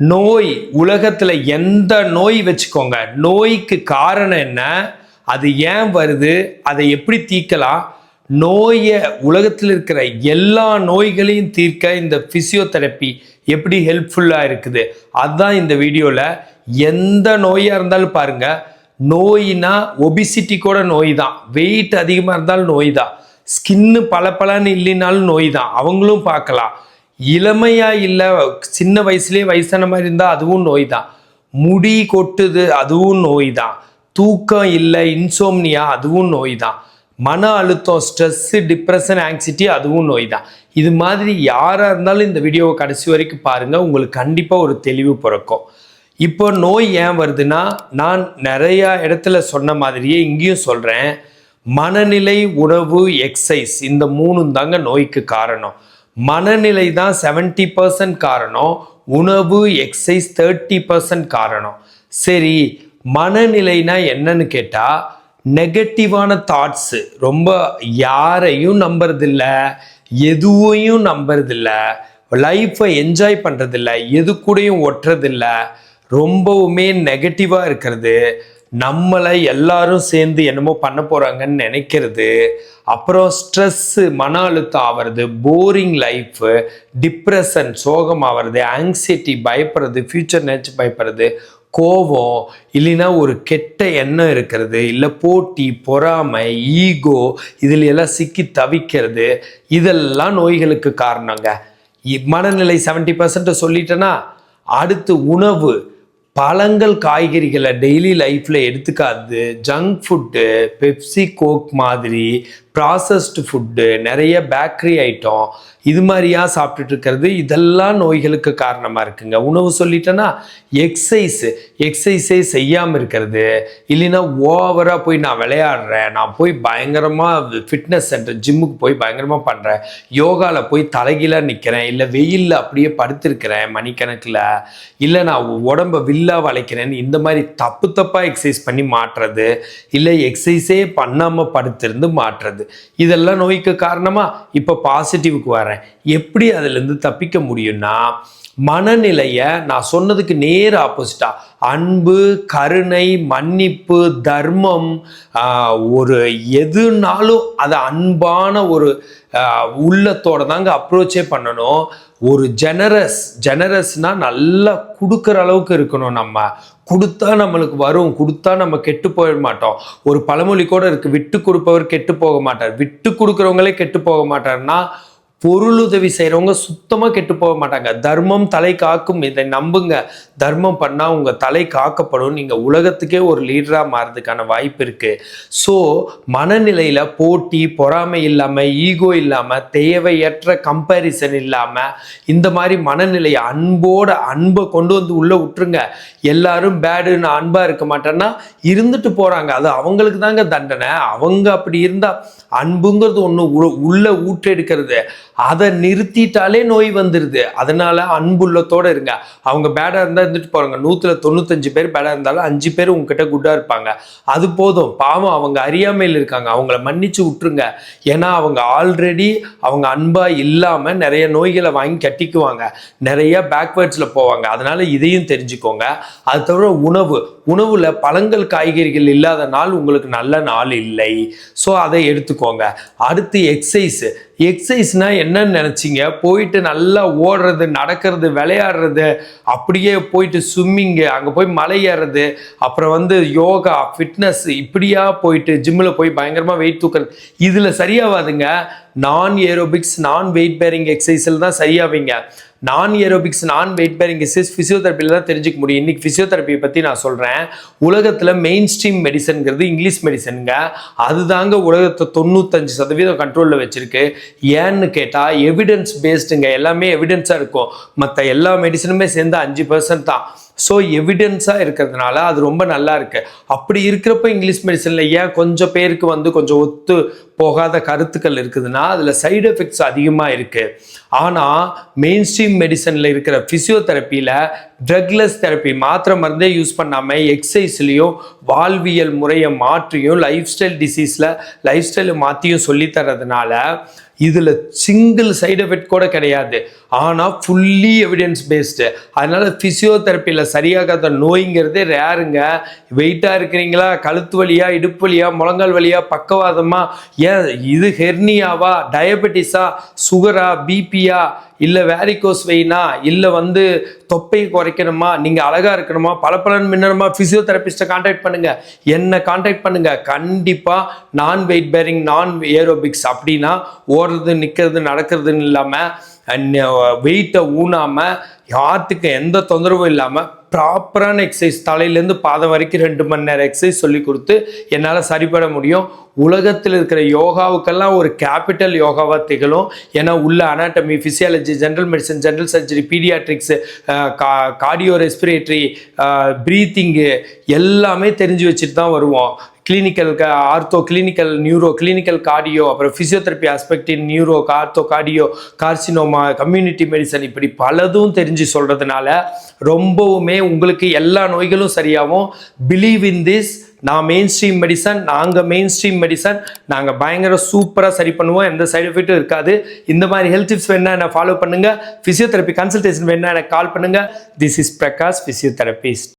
நோய் உலகத்தில் எந்த நோய் வச்சுக்கோங்க. நோய்க்கு காரணம் என்ன? அது ஏன் வருது? அதை எப்படி தீர்க்கலாம்? நோயை உலகத்தில் இருக்கிற எல்லா நோய்களையும் தீர்க்க இந்த ஃபிசியோதெரப்பி எப்படி ஹெல்ப்ஃபுல்லாக இருக்குது? அதுதான் இந்த வீடியோவில் எந்த நோயாக இருந்தாலும் பாருங்கள் நோயினா ஒபிசிட்டி கூட நோய் தான் வெயிட் அதிகமாக இருந்தாலும் நோய் தான் ஸ்கின்னு பளபளன்னு இல்லைனாலும் நோய் தான் அவங்களும் பார்க்கலாம். இளமையா இல்லை சின்ன வயசுலேயே வயசான மாதிரி இருந்தால் அதுவும் நோய் தான் முடி கொட்டுது அதுவும் நோய் தான் தூக்கம் இல்லை இன்சோம்னியா அதுவும் நோய் தான் மன அழுத்தம் ஸ்ட்ரெஸ்ஸு டிப்ரெஷன் ஆங்ஸிட்டி அதுவும் நோய் தான் இது மாதிரி யாராக இருந்தாலும் இந்த வீடியோவை கடைசி வரைக்கும் பாருங்கள் உங்களுக்கு கண்டிப்பாக ஒரு தெளிவு பிறக்கும். இப்போ நோய் ஏன் வருதுன்னா நான் நிறையா இடத்துல சொன்ன மாதிரியே இங்கேயும் சொல்கிறேன் மனநிலை உணவு எக்ஸசைஸ் இந்த மூணும் தாங்க நோய்க்கு காரணம். மனநிலை தான் செவன்ட்டி பர்சன்ட் காரணம் உணவு எக்ஸசைஸ் தேர்ட்டி பர்சன்ட் காரணம். சரி மனநிலைனா என்னன்னு கேட்டால் நெகட்டிவான தாட்ஸு ரொம்ப யாரையும் நம்புறதில்ல எதுவையும் நம்புறதில்ல லைஃப்பை என்ஜாய் பண்ணுறதில்ல எது கூடயும் ஒட்டுறதில்ல ரொம்பவுமே நெகட்டிவாக இருக்கிறது. நம்மளை எல்லாரும் சேர்ந்து என்னமோ பண்ண போகிறாங்கன்னு நினைக்கிறது அப்புறம் ஸ்ட்ரெஸ்ஸு மன அழுத்தம் ஆகிறது போரிங் லைஃபு டிப்ரெஷன் சோகம் ஆகிறது ஆங்ஸைட்டி பயப்படுறது ஃப்யூச்சர் நினச்சி பயப்படுறது கோபம் இல்லைன்னா ஒரு கெட்ட எண்ணம் இருக்கிறது இல்லை போட்டி பொறாமை ஈகோ இதில் எல்லாம் சிக்கி தவிக்கிறது இதெல்லாம் நோய்களுக்கு காரணங்க. இ- மனநிலை செவன்ட்டி பர்சன்ட் சொல்லிட்டேன்னா அடுத்து உணவு பழங்கள் காய்கறிகளை டெய்லி லைஃப்பில் எடுத்துக்காது ஜங்க் ஃபுட்டு பெப்சி கோக் மாதிரி ப்ராசஸ்டு ஃபுட்டு நிறைய பேக்கரி ஐட்டம் இது மாதிரியா சாப்பிட்டுட்டு இருக்கிறது இதெல்லாம் நோய்களுக்கு காரணமாக இருக்குங்க. உணவு சொல்லிட்டேன்னா எக்ஸசைஸு எக்ஸசைஸே செய்யாமல் இருக்கிறது. இல்லைன்னா ஓவராக போய் நான் விளையாடுறேன் நான் போய் பயங்கரமாக ஃபிட்னஸ் சென்டர் ஜிம்முக்கு போய் பயங்கரமாக பண்ணுறேன் யோகாவில் போய் தலைகீழாக நிற்கிறேன் இல்லை வெயிலில் அப்படியே படுத்திருக்கிறேன் மணிக்கணக்கில் இல்லை நான் உடம்ப வில்லாக வளைக்கிறேன்னு இந்த மாதிரி தப்பு தப்பாக எக்ஸசைஸ் பண்ணி மாட்டுறது இல்லை எக்ஸசைஸே பண்ணாமல் படுத்திருந்து மாட்டுறது. இதெல்லாம் நோய்க்கு காரணமா? இப்போ பாசிட்டிவ்க்கு வரேன். எப்படி அதுலேருந்து தப்பிக்க முடியும்னா மனநிலையை நான் சொன்னதுக்கு நேர் ஆப்போசிட்டா அன்பு கருணை மன்னிப்பு தர்மம் ஒரு எதுனாலும் அதை அன்பான ஒரு உள்ளத்தோட தாங்க அப்ரோச்சே பண்ணணும். ஒரு ஜெனரஸ் ஜெனரஸ்னால் நல்லா கொடுக்குற அளவுக்கு இருக்கணும் நம்ம. கொடுத்தா நம்மளுக்கு வரும் கொடுத்தா நம்ம கெட்டு போயிட மாட்டோம். ஒரு பழமொழி கூட இருக்குது விட்டு கொடுப்பவர் கெட்டு போக மாட்டார். விட்டு கொடுக்குறவங்களே கெட்டு போக மாட்டார்னா பொருளுதவி செய்கிறவங்க சுத்தமாக கெட்டு போக மாட்டாங்க. தர்மம் தலை காக்கும். இதை நம்புங்க. தர்மம் பண்ணால் உங்கள் தலை காக்கப்படும். நீங்கள் உலகத்துக்கே ஒரு லீடராக மாறதுக்கான வாய்ப்பு இருக்குது ஸோ மனநிலையில் போட்டி பொறாமை இல்லாமல் ஈகோ இல்லாமல் தேவையற்ற கம்பேரிசன் இல்லாமல் இந்த மாதிரி மனநிலையை அன்போட அன்பை கொண்டு வந்து உள்ளே விட்டுருங்க. எல்லாரும் பேடு நான் அன்பாக இருக்க மாட்டேன்னா இருந்துட்டு போகிறாங்க அது அவங்களுக்கு தாங்க தண்டனை. அவங்க அப்படி இருந்தால் அன்புங்கிறது ஒன்று உள்ள ஊற்றெடுக்கிறது. அதை நிறுத்திட்டாலே நோய் வந்துடுது அதனால அன்புள்ளத்தோடு இருங்க. அவங்க பேடாக இருந்தால் இருந்துட்டு போகிறாங்க நூற்றில் தொண்ணூத்தஞ்சு பேர் பேடாக இருந்தாலும் அஞ்சு பேர் உங்ககிட்ட குட்டாக இருப்பாங்க. அது போதும். பாவம் அவங்க அறியாமையில் இருக்காங்க. அவங்கள மன்னிச்சு விட்டுருங்க. ஏன்னா அவங்க ஆல்ரெடி அவங்க அன்பாக இல்லாமல் நிறைய நோய்களை வாங்கி கட்டிக்குவாங்க. நிறைய பேக்வேர்ட்ஸில் போவாங்க. அதனால இதையும் தெரிஞ்சுக்கோங்க. அது தவிர உணவு. உணவில் பழங்கள் காய்கறிகள் இல்லாத நாள் உங்களுக்கு நல்ல நாள் இல்லை. ஸோ அதை எடுத்துக்கோங்க. அடுத்து எக்ஸசைஸ் எக்ஸசைஸ்னா என்னன்னு நினச்சிங்க? போயிட்டு நல்லா ஓடுறது நடக்கிறது விளையாடுறது அப்படியே போயிட்டு ஸ்விம்மிங்கு அங்கே போய் மலை ஏறுறது அப்புறம் வந்து யோகா ஃபிட்னஸ் இப்படியா போயிட்டு ஜிம்மில் போய் பயங்கரமாக வெயிட் தூக்குறது. இதில் சரியாகாதுங்க நான் ஏரோபிக்ஸ் நான் வெயிட் பேரிங் எக்ஸசைஸில் தான் சரியாவீங்க. நான் ஏரோபிக்ஸ் நான் வெயிட் பேரிங் எக்ஸசைஸ் ஃபிசியோதெரப்பியில் தான் தெரிஞ்சுக்க முடியும். இன்றைக்கி ஃபிசியோதெரப்பியை பற்றி நான் சொல்கிறேன் உலகத்தில் மெயின் ஸ்ட்ரீம் மெடிசன்கிறது இங்கிலீஷ் மெடிசனுங்க அதுதாங்க உலகத்தை தொண்ணூத்தஞ்சு சதவீதம் கண்ட்ரோலில் வச்சுருக்கு. ஏன்னு கேட்டால் எவிடன்ஸ் பேஸ்டுங்க எல்லாமே எவிடன்ஸாக இருக்கும். மற்ற எல்லா மெடிசனுமே சேர்ந்து அஞ்சு பர்சன்ட் தான். ஸோ எவிடன்ஸாக இருக்கிறதுனால அது ரொம்ப நல்லா இருக்கு. அப்படி இருக்கிறப்ப இங்கிலீஷ் மெடிசனில் ஏன் கொஞ்சம் பேருக்கு வந்து கொஞ்சம் ஒத்து போகாத கருத்துக்கள் இருக்குதுன்னா அதில் சைடு எஃபெக்ட்ஸ் அதிகமாக இருக்குது ஆனால் மெயின் ஸ்ட்ரீம் மெடிசனில் இருக்கிற ஃபிசியோதெரப்பியில் ட்ரக்லெஸ் தெரப்பி மாத்திரை மருந்தே யூஸ் பண்ணாமல் எக்ஸசைஸ்லேயும் வாழ்வியல் முறையை மாற்றியும் லைஃப் ஸ்டைல் டிசீஸில் லைஃப் ஸ்டைலை மாற்றியும் சொல்லித்தரதுனால இதில் சிங்கிள் சைடு எஃபெக்ட் கூட கிடையாது. ஆனால் ஃபுல்லி எவிடன்ஸ் பேஸ்டு அதனால் ஃபிசியோதெரப்பியில் சரியாகாத நோய்ங்கிறதே ரேருங்க. வெயிட்டாக இருக்கிறீங்களா? கழுத்து வழியா இடுப்பு வழியா முழங்கால் வழியா பக்கவாதமா? ஏன் இது ஹெர்னியாவா? டயபெட்டிஸா? சுகரா? பிபியா? இல்லை வேரிகோஸ் வெயினா இல்லை வந்து தொப்பையை குறைக்கணுமா? நீங்கள் அழகாக இருக்கணுமா? பளபளன்னு மின்னணுமா? ஃபிசியோதெரபிஸ்ட்டை காண்டாக்ட் பண்ணுங்கள் என்னை காண்டாக்ட் பண்ணுங்கள் கண்டிப்பாக நான் வெயிட் பேரிங் நான் ஏரோபிக்ஸ் அப்படின்னா ஓடுறது நிற்கிறது நடக்கிறதுன்னு இல்லாமல் வெயிட்டை ஊனாமல் யார்ட்டுக்கு எந்த தொந்தரவும் இல்லாமல் ப்ராப்பரான எக்ஸசைஸ் தலையிலேருந்து பாதம் வரைக்கும் ரெண்டு மணி நேரம் எக்ஸசைஸ் சொல்லி கொடுத்து என்னால் சரிபட முடியும். உலகத்தில் இருக்கிற யோகாவுக்கெல்லாம் ஒரு கேபிட்டல் யோகாவாக திகழும். ஏன்னா உள்ள anatomy physiology general medicine general surgery paediatrics cardio respiratory breathing எல்லாமே தெரிஞ்சு வச்சுட்டு தான் வருவோம். Clinical ortho clinical neuro clinical cardio அப்புறம் physiotherapy aspect in neuro ortho cardio carcinoma community medicine இப்படி பலதும் தெரிஞ்சு சொல்கிறதுனால ரொம்பவுமே உங்களுக்கு எல்லா நோய்களும் சரியாகும் பிலீவ் இன் திஸ் நான் மெயின் ஸ்ட்ரீம் மெடிசன் நாங்கள் மெயின் ஸ்ட்ரீம் மெடிசன் நாங்கள் பயங்கர சூப்பராக சரி பண்ணுவோம். எந்த சைடு எஃபெக்ட்டும் இருக்காது. இந்த மாதிரி ஹெல்த் டிப்ஸ் வேணா என்ன ஃபாலோ பண்ணுங்கள் ஃபிசியோதெரப்பி கன்சல்டேஷன் வேணா எனக்கு கால் பண்ணுங்கள் திஸ் இஸ் பிரகாஷ் ஃபிசியோதெரபிஸ்ட்